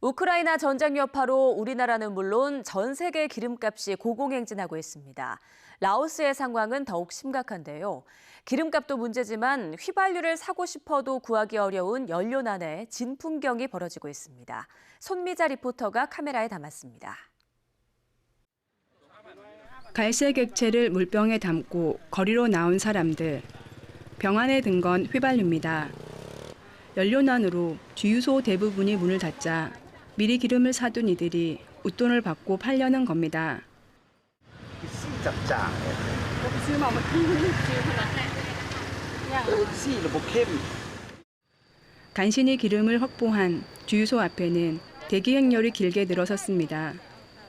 우크라이나 전쟁 여파로 우리나라는 물론 전 세계 기름값이 고공행진하고 있습니다. 라오스의 상황은 더욱 심각한데요. 기름값도 문제지만 휘발유를 사고 싶어도 구하기 어려운 연료난에 진풍경이 벌어지고 있습니다. 손미자 리포터가 카메라에 담았습니다. 갈색 액체를 물병에 담고 거리로 나온 사람들. 병 안에 든 건 휘발유입니다. 연료난으로 주유소 대부분이 문을 닫자 미리 기름을 사둔 이들이 웃돈을 받고 팔려는 겁니다. 간신히 기름을 확보한 주유소 앞에는 대기 행렬이 길게 늘어섰습니다.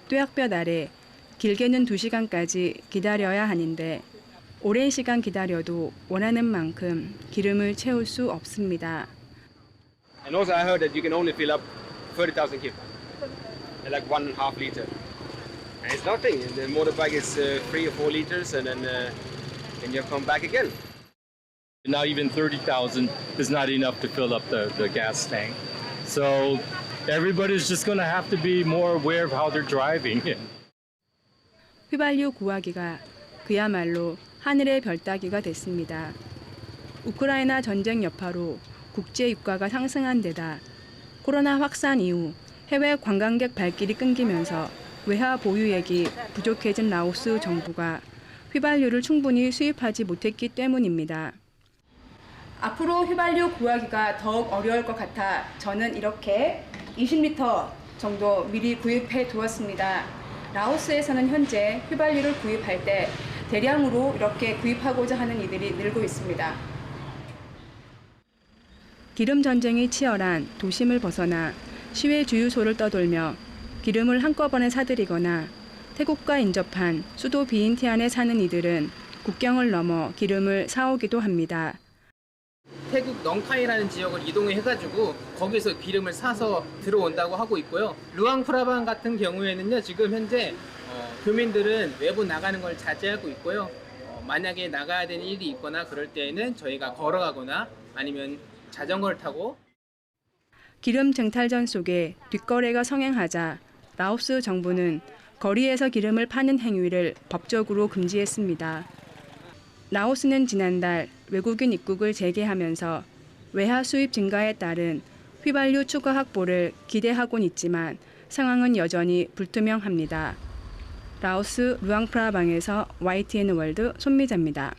뙤약볕 아래 길게는 2시간까지 기다려야 하는데 오랜 시간 기다려도 원하는 만큼 기름을 채울 수 없습니다. And also I heard that you can only fill up 30,000 kip, like one and a half liter. And it's nothing. The motorbike is uh, three or four liters, and then uh, then you come back again. Not even 30,000 is not enough to fill up the, the gas tank. So everybody's just going to have to be more aware of how they're driving. 휘발유 구하기가 그야말로 하늘의 별 따기가 됐습니다. 우크라이나 전쟁 여파로 국제 유가가 상승한 데다 코로나 확산 이후 해외 관광객 발길이 끊기면서 외화 보유액이 부족해진 라오스 정부가 휘발유를 충분히 수입하지 못했기 때문입니다. 앞으로 휘발유 구하기가 더욱 어려울 것 같아 저는 이렇게 20리터 정도 미리 구입해 두었습니다. 라오스에서는 현재 휘발유를 구입할 때 대량으로 이렇게 구입하고자 하는 이들이 늘고 있습니다. 기름 전쟁이 치열한 도심을 벗어나 시외 주유소를 떠돌며 기름을 한꺼번에 사들이거나 태국과 인접한 수도 비인티안에 사는 이들은 국경을 넘어 기름을 사오기도 합니다. 태국 넝카이라는 지역을 이동해 해가지고 거기서 기름을 사서 들어온다고 하고 있고요. 루앙프라방 같은 경우에는요, 지금 현재 어, 교민들은 외부 나가는 걸 자제하고 있고요. 어, 만약에 나가야 되는 일이 있거나 그럴 때에는 저희가 걸어가거나 아니면 자전거를 타고 기름 쟁탈전 속에 뒷거래가 성행하자 라오스 정부는 거리에서 기름을 파는 행위를 법적으로 금지했습니다. 라오스는 지난달 외국인 입국을 재개하면서 외화 수입 증가에 따른 휘발유 추가 확보를 기대하곤 있지만 상황은 여전히 불투명합니다. 라오스 루앙프라방에서 YTN 월드 손미자입니다.